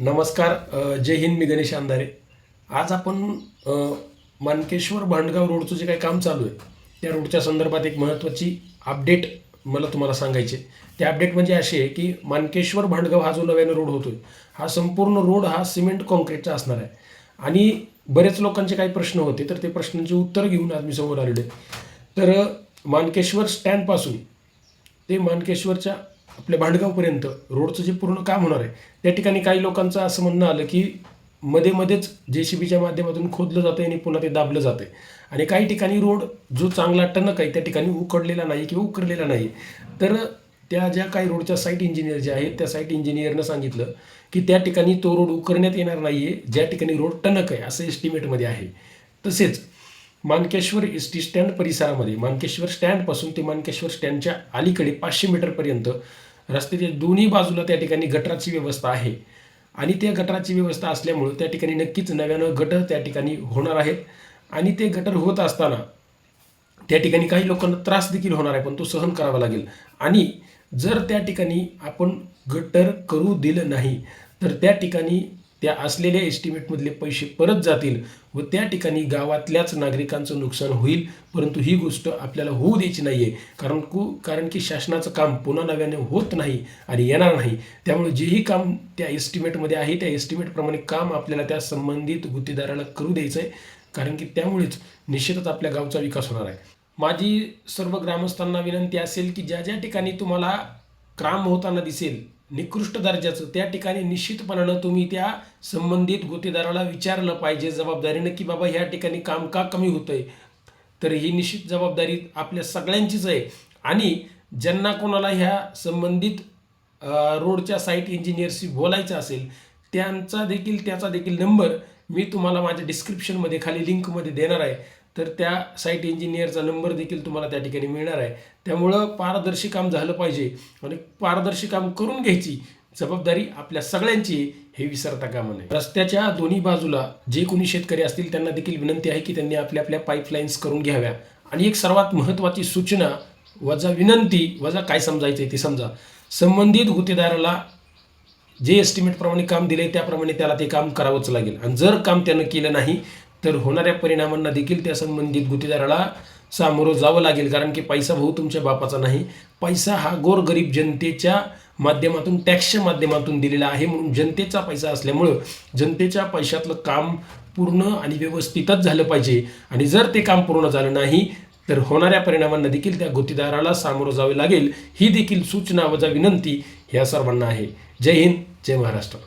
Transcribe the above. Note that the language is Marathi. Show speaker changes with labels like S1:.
S1: नमस्कार जय हिंद मी गणेश अंधारे. आज आपण मानकेश्वर भांडगाव रोडचं जे काही काम चालू आहे त्या रोडच्या संदर्भात एक महत्त्वाची अपडेट मला तुम्हाला सांगायची आहे. ते अपडेट म्हणजे अशी आहे की मानकेश्वर भांडगाव हा जो नव्याने रोड होतोय हा संपूर्ण रोड हा सिमेंट कॉन्क्रीटचा असणार आहे. आणि बरेच लोकांचे काही प्रश्न होते तर ते प्रश्नांचे उत्तर घेऊन आज मी समोर आलेलो आहे. तर मानकेश्वर स्टँडपासून ते मानकेश्वरच्या आपल्या भांडगावपर्यंत रोडचं जे पूर्ण काम होणार आहे त्या ठिकाणी काही लोकांचं असं म्हणणं आलं की मध्ये मध्येच जे सी बीच्या माध्यमातून खोदलं जातं आणि पुन्हा ते दाबलं जातं आणि काही ठिकाणी रोड जो चांगला टणक आहे त्या ठिकाणी उकडलेला नाही किंवा उकरलेला नाही. तर त्या ज्या काही रोडच्या साईट इंजिनियर जे आहेत त्या साईट इंजिनियरनं सांगितलं की त्या ठिकाणी तो रोड उकरण्यात येणार नाही आहे ज्या ठिकाणी रोड टणक आहे असं एस्टिमेटमध्ये आहे. तसेच मानकेश्वर एस टी स्टँड परिसरामध्ये मानकेश्वर स्टँडपासून ते मानकेश्वर स्टँडच्या अलीकडे पाचशे मीटरपर्यंत रस्त्याच्या दोन्ही बाजूला त्या ठिकाणी गटराची व्यवस्था आहे. आणि त्या गटराची व्यवस्था असल्यामुळं त्या ठिकाणी नक्कीच नव्यानं गटर त्या ठिकाणी होणार आहेत. आणि ते गटर होत असताना त्या ठिकाणी काही लोकांना त्रास देखील होणार आहे पण तो सहन करावा लागेल. आणि जर त्या ठिकाणी आपण गटर करू दिलं नाही तर त्या ठिकाणी त्या असलेल्या एस्टिमेटमधले पैसे परत जातील व त्या ठिकाणी गावातल्याच नागरिकांचं नुकसान होईल. परंतु ही गोष्ट आपल्याला होऊ द्यायची नाही आहे कारण कु कारण की शासनाचं काम पुन्हा नव्याने होत नाही आणि येणार नाही. त्यामुळे जेही काम त्या एस्टिमेटमध्ये आहे त्या एस्टिमेटप्रमाणे काम आपल्याला त्या संबंधित गुत्तेदाराला करू द्यायचं आहे कारण की त्यामुळेच निश्चितच आपल्या गावचा विकास होणार आहे. माझी सर्व ग्रामस्थांना विनंती असेल की ज्या ज्या ठिकाणी तुम्हाला काम होताना दिसेल निकृष्ट दर्जाचं. त्या ठिकाणी निश्चितपणानं तुम्ही त्या संबंधित गुत्तेदाराला विचारलं पाहिजे जबाबदारीनं की बाबा ह्या ठिकाणी काम का कमी होतंय. तर ही निश्चित जबाबदारी आपल्या सगळ्यांचीच आहे. आणि ज्यांना कोणाला ह्या संबंधित रोडच्या साईट इंजिनियरशी बोलायचं असेल त्यांचा देखील त्याचा देखील नंबर मी तुम्हाला माझ्या डिस्क्रिप्शनमध्ये खाली लिंकमध्ये देणार आहे. तर त्या साईट इंजिनियरचा नंबर देखील तुम्हाला त्या ठिकाणी मिळणार आहे. त्यामुळं पारदर्शी काम झालं पाहिजे. आणि पारदर्शी काम करून घ्यायची जबाबदारी आपल्या सगळ्यांची हे विसरता कामा नये. रस्त्याच्या दोन्ही बाजूला जे कोणी शेतकरी असतील त्यांना देखील विनंती आहे की त्यांनी आपल्या आपल्या पाईपलाईन्स करून घ्याव्या. आणि एक सर्वात महत्त्वाची सूचना वजा विनंती वजा काय समजायचं आहे ते समजा. संबंधित गुत्तेदाराला जे एस्टिमेटप्रमाणे काम दिले त्याप्रमाणे त्याला ते काम करावंच लागेल. आणि जर काम त्यानं केलं नाही तर होणाऱ्या परिणामांना देखील त्या संबंधित गुत्तेदाराला सामोरं जावं लागेल. कारण की पैसा भाऊ तुमच्या बापाचा नाही. पैसा हा गोरगरीब जनतेच्या माध्यमातून टॅक्सच्या माध्यमातून दिलेला आहे. म्हणून जनतेचा पैसा असल्यामुळं जनतेच्या पैशातलं काम पूर्ण आणि व्यवस्थितच झालं पाहिजे. आणि जर ते काम पूर्ण झालं नाही तर होणाऱ्या परिणामांना देखील त्या गोतीदाराला सामोरं जावे लागेल ही देखील सूचना वजा विनंती ह्या सर्वांना आहे. जय हिंद जय महाराष्ट्र.